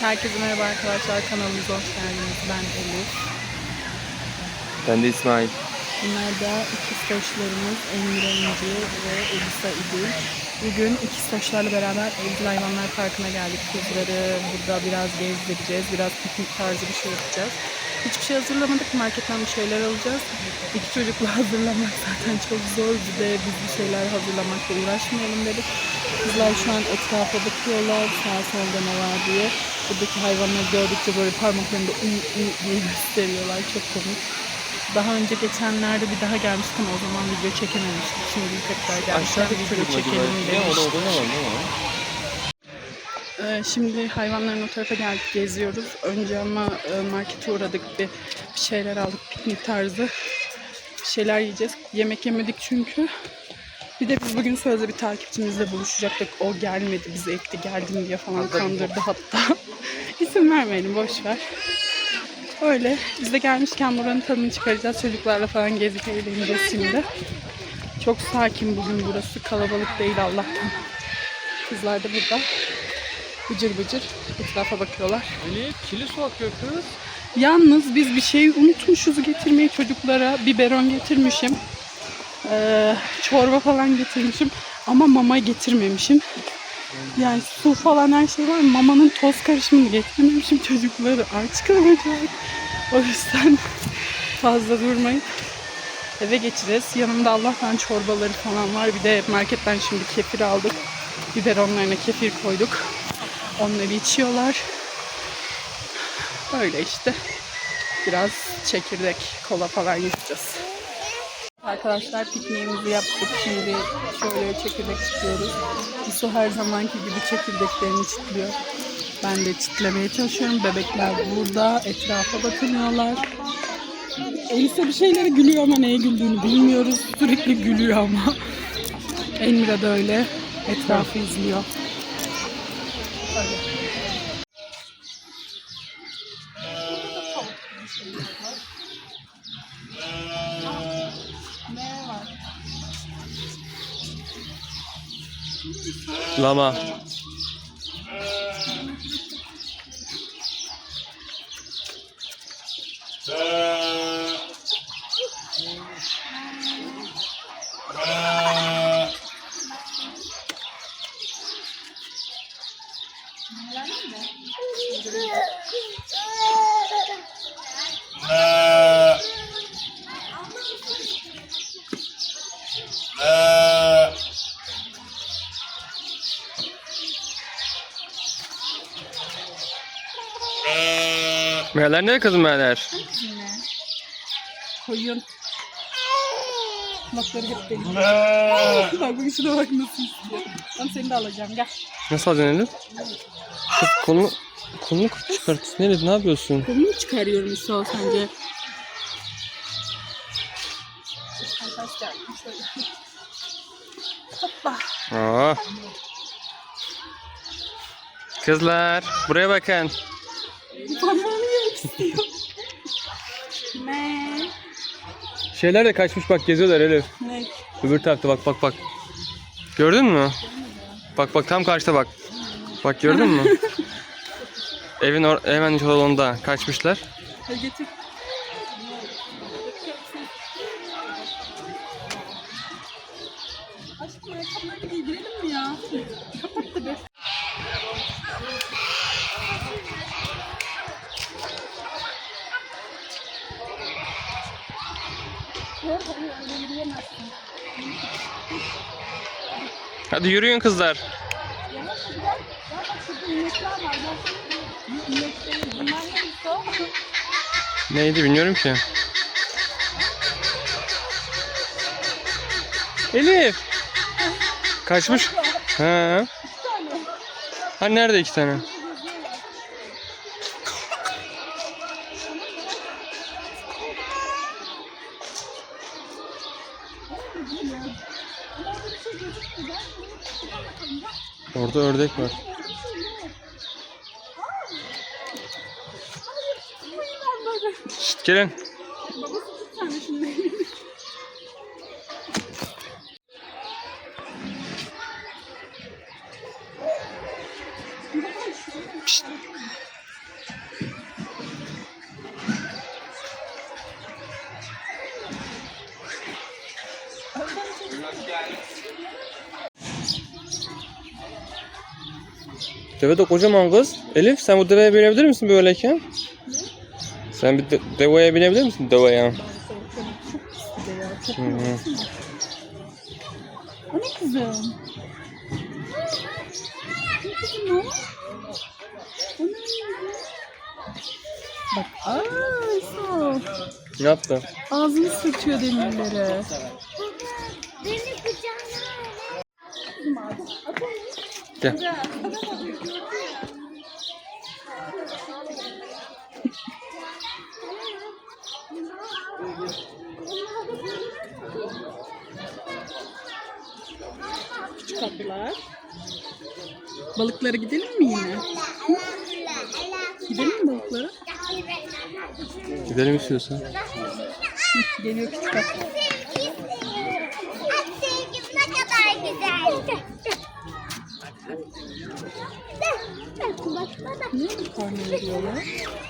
Herkese merhaba arkadaşlar. Kanalımıza hoş geldiniz. Ben Elif. Ben de İsmail. Bunlar da ikistoşlarımız Emre İnci ve Elisa İdil. Bugün ikistoşlarla beraber Evcil Hayvanlar Parkı'na geldik. Kızları burada biraz gezdireceğiz. Biraz piknik tarzı bir şey yapacağız. Hiçbir şey hazırlamadık. Marketten bir şeyler alacağız. İki çocukla hazırlamak zaten çok zor. Bir de biz bir şeyler hazırlamakla uğraşmayalım dedik. Kızlar şu an etrafa bakıyorlar. Sağ solda ne var diye. Buradaki hayvanları gördükçe böyle parmaklarında ı ı diye gösteriyorlar. Çok komik. Daha önce geçenlerde bir daha gelmiştim. O zaman video çekememiştik. Şimdi tekrar gelmişler. Video çekelim demiştik. ne var ne var? Ee, şimdi hayvanların o tarafa geldik, geziyoruz. Önce ama e, markete uğradık, bir, şeyler aldık, piknik tarzı. Bir şeyler yiyeceğiz. Yemek yemedik çünkü. Bir de biz bugün sözde bir takipçimizle buluşacaktık. O gelmedi, bizi ekti, geldim diye falan kandırdı hatta. İsim vermeyelim, boş ver. Öyle. Biz de gelmişken buranın tadını çıkaracağız. Çocuklarla falan gezip eğleneceğiz şimdi. Çok sakin bugün burası. Kalabalık değil Allah'tan. Kızlar da burada. Bıcır bıcır etrafa bakıyorlar. Kirli su akıyor kız. Yalnız biz bir şey unutmuşuz getirmeyi çocuklara. Biberon getirmişim. Ee, çorba falan getirmişim. Ama mama getirmemişim. Yani su falan her şey var. Mamanın toz karışımını getirmemişim. Çocukları aç kalacak. O yüzden fazla durmayın. Eve geçeceğiz. Yanımda Allah'tan çorbaları falan var. Bir de marketten şimdi kefir aldık. Biberonlarına kefir koyduk. Onları içiyorlar. Öyle işte. Biraz çekirdek, kola falan yapacağız. Arkadaşlar pikniğimizi yaptık. Şimdi şöyle çekirdek çıkıyoruz. Su her zamanki gibi çekirdeklerini çitliyor. Ben de çitlemeye çalışıyorum. Bebekler burada. Etrafa bakınıyorlar. Elisa bir şeylere gülüyor ama neye güldüğünü bilmiyoruz. Sürekli gülüyor ama. Elmira da öyle. Etrafı izliyor. Öyle. Ne var? Meğerler ne kızım meğerler? Koyun. Kulakları hep deli. bak bak şuna bak nasıl istiyor. Ben seni de alacağım gel. Nasıl alacaksın Elif? Kız kolunu, kolunu çıkart. Nerede ne yapıyorsun? Kolunu çıkarıyorum işte o sence. Hoppa. Aa. Kızlar buraya bakın. İstiyor. Şeyler de kaçmış bak geziyorlar Elif. Ne? Öbür tarafta bak bak bak. Gördün mü? Bak bak tam karşıda bak. Bak gördün mü? Evin or hemen yolunda kaçmışlar. Getir. Aşkım ayakkabılarını giydirelim mi ya? Kapat da be. Hadi yürüyün kızlar. Neydi bilmiyorum ki. Elif. Kaçmış. Ha. Ha nerede iki tane? Orada ördek var. Şşt gelin. Deve de kocaman kız. Elif sen bu deveye binebilir misin böyleyken? Sen bir de- deveye binebilir misin deveye? Hı hı. O ne kızım? Ne kızım o? O ne? Bak aa Yusuf. Ne yaptı? Ağzını sürtüyor demirlere. Beni kucağına Gel. Ablalar. Balıklara gidelim mi yine? Hı? Gidelim mi balıklara? Gidelim istiyorsan. Hı, Geliyor küçük abla. Sevgim ne kadar güzel. Niye makarna veriyorlar?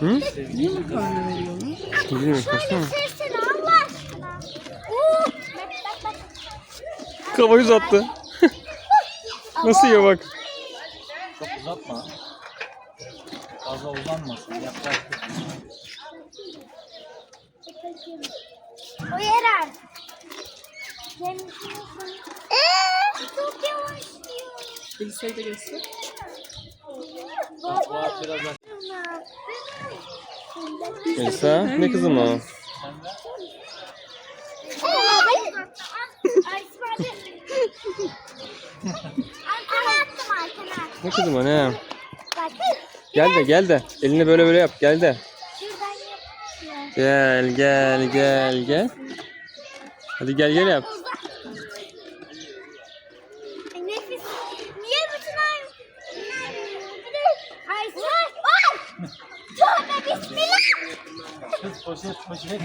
Hı? Niye makarna veriyorlar? Bilmiyorum bak. Kafayı uzattı. Nasıl yiyor bak. Çok uzatma. Fazla uzanmasın. Yaklaştık. O yer artık. Eee, çok yavaş diyor. Elisa'yı da göster. Baba. Biraz daha Elisa ne kızım o? Arkana Ne kızım o ne? Bak. Gel de gel de. Elini böyle böyle yap gel de. Şuradan yapıyor. Gel gel gel gel. Hadi gel gel yap. Ay, Nefis. Niye bütün ay... Ay say. Ay! Tövbe bismillah. Kız poşet poşet.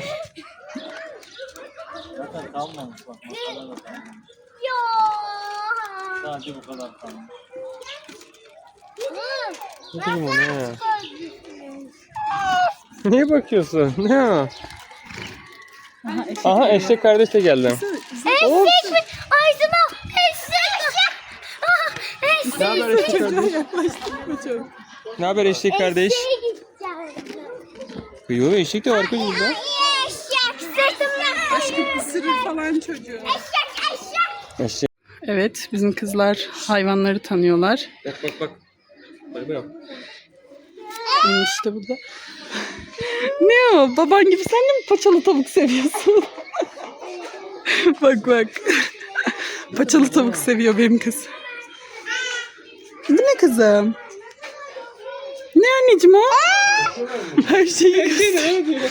Zaten kalmamış bak. Yo. Sadece bu kadar kalmış. O ne? Niye bakıyorsun? Ne o? Aha eşek. Aha eşek kardeş de geldi. Eşek mi? Ağzıma eşek. Ah, Eşek. Ne haber eşek kardeş? Ne haber eşek kardeş? Eşeğe gideceğim. Yo eşek de var kız burada. Eşek sırtımda. Aşkım ısırır falan çocuğu. Eşek eşek. Eşek. Evet bizim kızlar hayvanları tanıyorlar. Bak bak bak. Bak bak. İşte burada. ne o? Baban gibi sen de mi paçalı tavuk seviyorsun? bak bak. paçalı tavuk seviyor benim kız. Bu ne kızım? Ne anneciğim o? Her şeyi gösteriyor.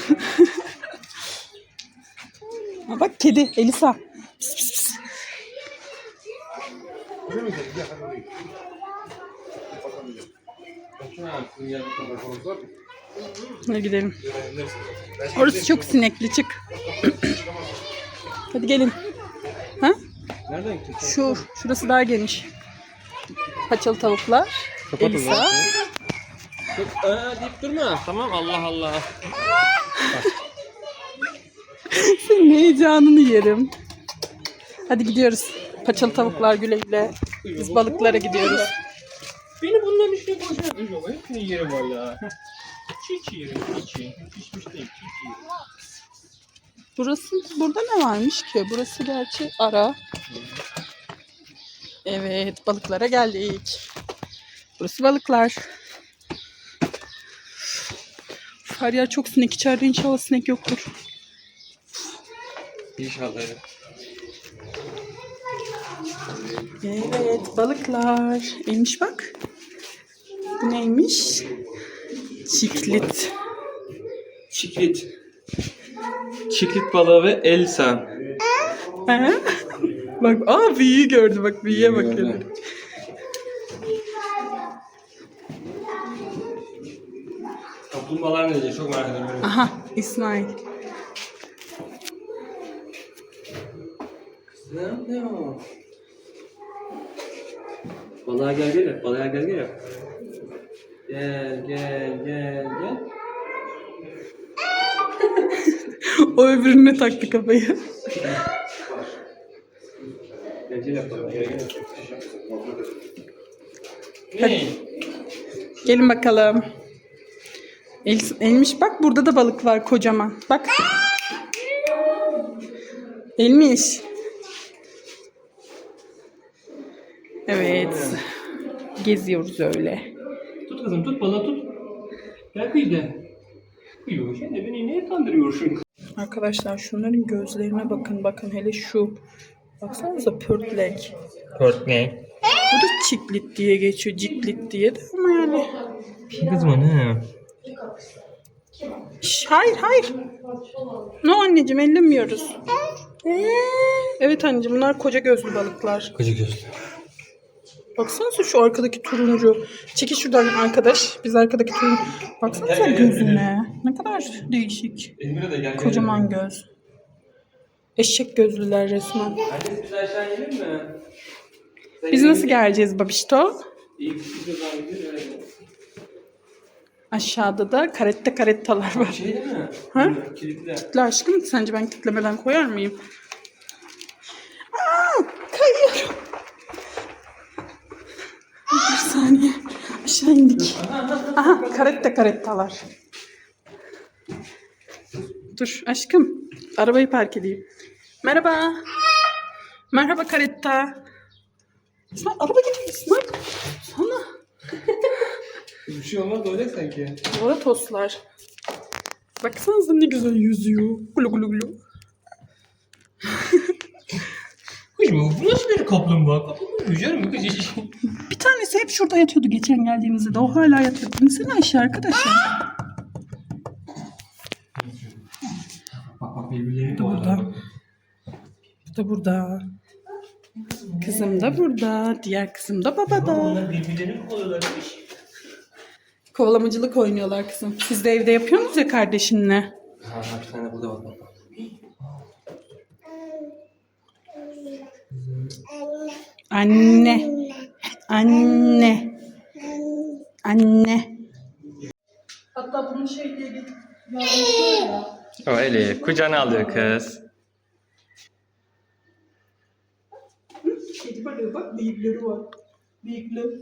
Bak kedi Elisa. Pis, pis, pis. Hadi gidelim. Orası çok sinekli çık. Hadi gelin. Ha? Nereden gittin? Şu, şurası daha geniş. Paçalı tavuklar. Kapat o Elisa. zaman. Aa, deyip durma. Tamam Allah Allah. Senin heyecanını yerim. Hadi gidiyoruz. Paçalı tavuklar güle güle. Biz balıklara gidiyoruz. Beni bunların içine koyacak. Yok hepsinin yeri var ya. Çiğ çiğ yerim çiğ çiğ. Pişmiş değil çiğ çiğ. Burası, burada ne varmış ki? Burası gerçi ara. Evet, balıklara geldik. Burası balıklar. Her yer çok sinek. İçeride inşallah sinek yoktur. İnşallah. evet. Evet, balıklar. Neymiş bak. Bu neymiş? Çiklit. Çiklit. Çiklit balığı ve Elsa. Ha? bak, aa büyüğü gördü. Bak büyüğe bak. Kaplumbağalar ne diyecek çok merak ediyorum. Aha, İsmail. Ne ne o? Balığa gel gel. Balığa gel gel. Gel gel gel gel. O öbürüne taktı kafayı. Ne? Gelin bakalım. El, Elmiş bak burada da balık var kocaman. Bak. Elmiş. Evet. Geziyoruz öyle. Tut kızım tut balığı tut. Gel kıyıda. Kıyıyor. Sen de beni niye kandırıyorsun? Arkadaşlar şunların gözlerine bakın. Bakın hele şu. Baksanıza pörtlek. Örtme. Bu da çiklit diye geçiyor. Ciklit diye de ama yani. Kızma ne? Şş, hayır hayır. No anneciğim ellemiyoruz. Evet anneciğim bunlar koca gözlü balıklar. Koca gözlü. Baksanıza şu arkadaki turuncu. Çekil şuradan arkadaş. Biz arkadaki turuncu. Baksanıza gözüne. Ne kadar değişik. Kocaman göz. Eşek gözlüler resmen. Biz nasıl geleceğiz babişto? Aşağıda da karette karettalar var. Şey değil mi? Ha? Kitle aşkım sence ben kitlemeden koyar mıyım? Aa, kayıyorum. Bir saniye. Aşağı indik. Aha karette karettalar. Dur aşkım. Arabayı park edeyim. Merhaba. Merhaba karetta. Sen araba getiriyorsun lan. Sana. Bir şey olmaz da öyle sanki. Orada tostlar. Baksanıza ne güzel yüzüyor. Gulu gulu gulu. Kızma bu nasıl bir kaplumbağa? Kaplumbağa yüzer mi? Bir tanesi hep şurada yatıyordu geçen geldiğimizde de. O hala yatıyor. İnsene aşağı arkadaşlar. Bak bak Burada. Bu da burada. Kızım da burada. Diğer kızım da babada. Onlar birbirlerini kovalıyorlarmış. Kovalamacılık oynuyorlar kızım. Siz de evde yapıyorsunuz ya kardeşinle. Ha bir tane burada bak. bak. Anne. Anne. Anne. Hatta bunu şey diye yazmışlar ya. O Elif kucağına alıyor kız. Kedi balığı bak bıyıkları var. Bıyıklı.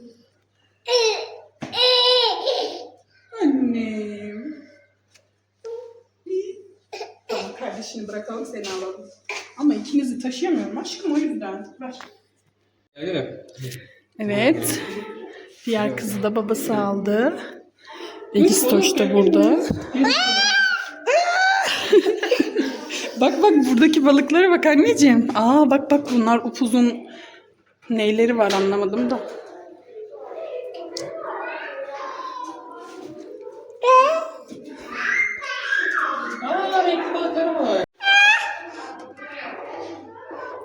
Annem. Tamam kardeşini bırakalım seni alalım. Ama ikinizi taşıyamıyorum aşkım o yüzden. Ver. Gel Evet. Diğer kızı da babası aldı. Egistoş da burada. bak bak buradaki balıklara bak anneciğim. Aa bak bak bunlar upuzun neyleri var anlamadım da.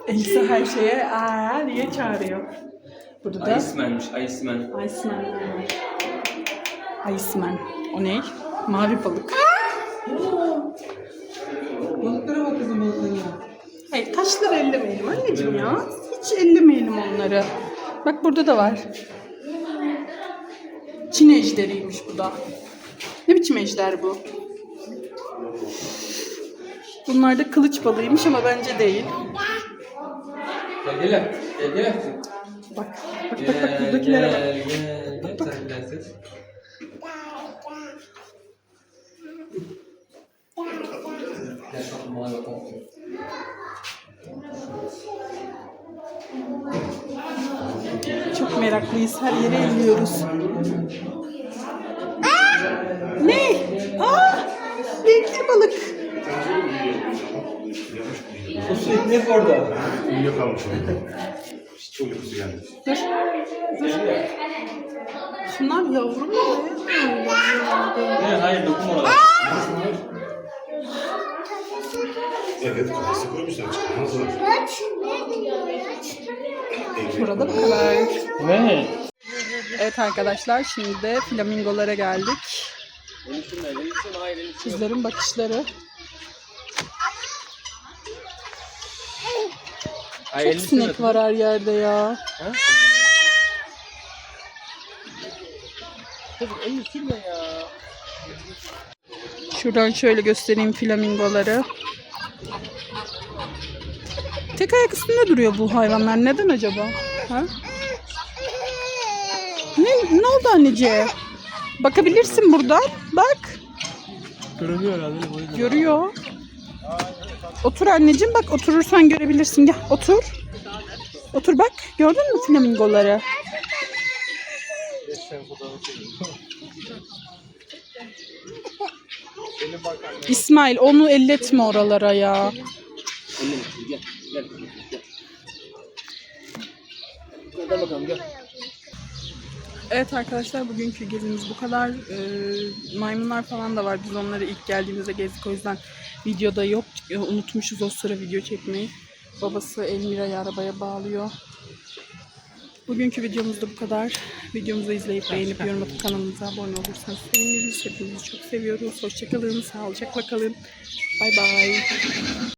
Elisa her şeye aa diye çağırıyor. Burada da Iceman'mış Iceman. Iceman. Iceman. O ne? Mavi balık. Balıklara bak kızım balıklara. Hayır taşları ellemeyelim anneciğim ya. Hiç ellemeyelim onları. Bak burada da var. Çin ejderiymiş bu da. Ne biçim ejder bu? Bunlar da kılıç balığıymış ama bence değil. Gel gel. Gel gel. Bak bak. Gel gel. Ne güzel prenses. Gel bakalım. Çok meraklıyız. Her yere elliyoruz. Ne? Aa! Renkli balık. O sürekli hep orada. Uyuyakalmış Hiç uykusu gelmiş. Dur. Dur. Şunlar yavru mu? Ne? Hayır dokunma orada. Evet kafası koymuşlar. Çıkmazlar. Burada bu kadar. Ne? Evet arkadaşlar şimdi de flamingolara geldik. Kızların bakışları. Ay, Çok sinek var her yerde ya. Kızım elini sürme ya. Şuradan şöyle göstereyim flamingoları. Tek ayak üstünde duruyor bu hayvanlar. Neden acaba? Ha? Ne, ne oldu anneciğim? Bakabilirsin buradan. Bak. Görünüyor herhalde. Görüyor. Otur anneciğim bak oturursan görebilirsin. Gel otur. Otur bak. Gördün mü flamingoları? İsmail onu elletme oralara ya. Evet arkadaşlar bugünkü gezimiz bu kadar. Ee, maymunlar falan da var. Biz onları ilk geldiğimizde gezdik o yüzden videoda yok. Unutmuşuz o sıra video çekmeyi. Babası Elmira'yı arabaya bağlıyor. Bugünkü videomuz da bu kadar. Videomuzu izleyip beğenip yorum atıp kanalımıza abone olursanız seviniriz. Hepinizi çok seviyoruz. Hoşçakalın. Sağlıcakla kalın. Bay bay.